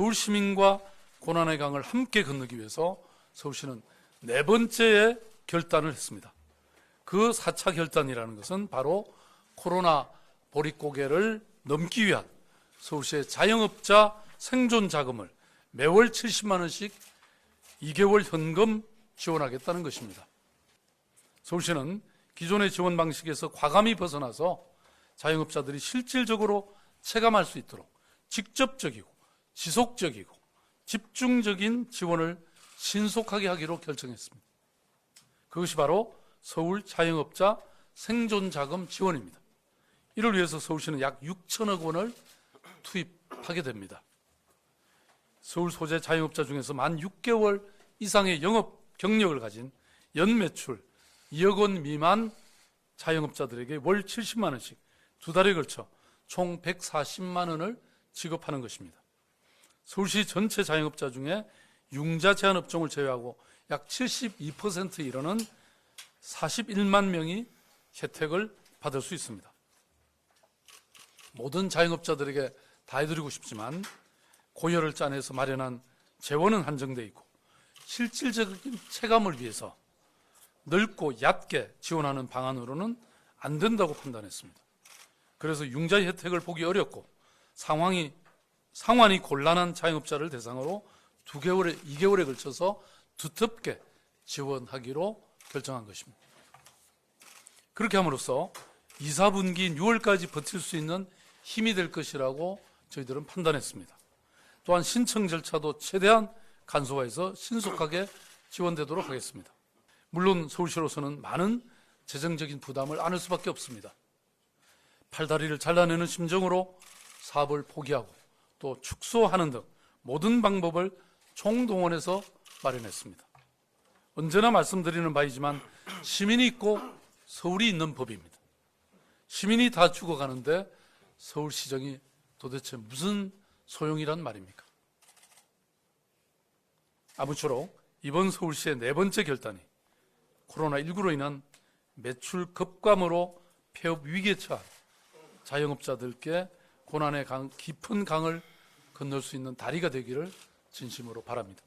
서울 시민과 고난의 강을 함께 건너기 위해서 서울시는 네 번째의 결단을 했습니다. 그 4차 결단이라는 것은 바로 코로나 보릿고개를 넘기 위한 서울시의 자영업자 생존 자금을 매월 70만 원씩 2개월 현금 지원하겠다는 것입니다. 서울시는 기존의 지원 방식에서 과감히 벗어나서 자영업자들이 실질적으로 체감할 수 있도록 직접적이고 지속적이고 집중적인 지원을 신속하게 하기로 결정했습니다. 그것이 바로 서울 자영업자 생존자금 지원입니다. 이를 위해서 서울시는 약 6천억 원을 투입하게 됩니다. 서울 소재 자영업자 중에서 만 6개월 이상의 영업 경력을 가진 연 매출 2억 원 미만 자영업자들에게 월 70만 원씩 두 달에 걸쳐 총 140만 원을 지급하는 것입니다. 서울시 전체 자영업자 중에 융자 제한 업종을 제외하고 약 72%에 이르는 41만 명이 혜택을 받을 수 있습니다. 모든 자영업자들에게 다 해드리고 싶지만 고열을 짜내서 마련한 재원은 한정돼 있고 실질적인 체감을 위해서 넓고 얕게 지원하는 방안으로는 안 된다고 판단했습니다. 그래서 융자 혜택을 보기 어렵고 상황이 상환이 곤란한 자영업자를 대상으로 두 개월에 2개월에 걸쳐서 두텁게 지원하기로 결정한 것입니다. 그렇게 함으로써 2, 4분기인 6월까지 버틸 수 있는 힘이 될 것이라고 저희들은 판단했습니다. 또한 신청 절차도 최대한 간소화해서 신속하게 지원되도록 하겠습니다. 물론 서울시로서는 많은 재정적인 부담을 안을 수밖에 없습니다. 팔다리를 잘라내는 심정으로 사업을 포기하고 또 축소하는 등 모든 방법을 총동원해서 마련했습니다. 언제나 말씀드리는 바이지만 시민이 있고 서울이 있는 법입니다. 시민이 다 죽어가는데 서울시정이 도대체 무슨 소용이란 말입니까? 아무쪼록 이번 서울시의 네 번째 결단이 코로나19로 인한 매출 급감으로 폐업 위기에 처한 자영업자들께 고난의 강, 깊은 강을 건널 수 있는 다리가 되기를 진심으로 바랍니다.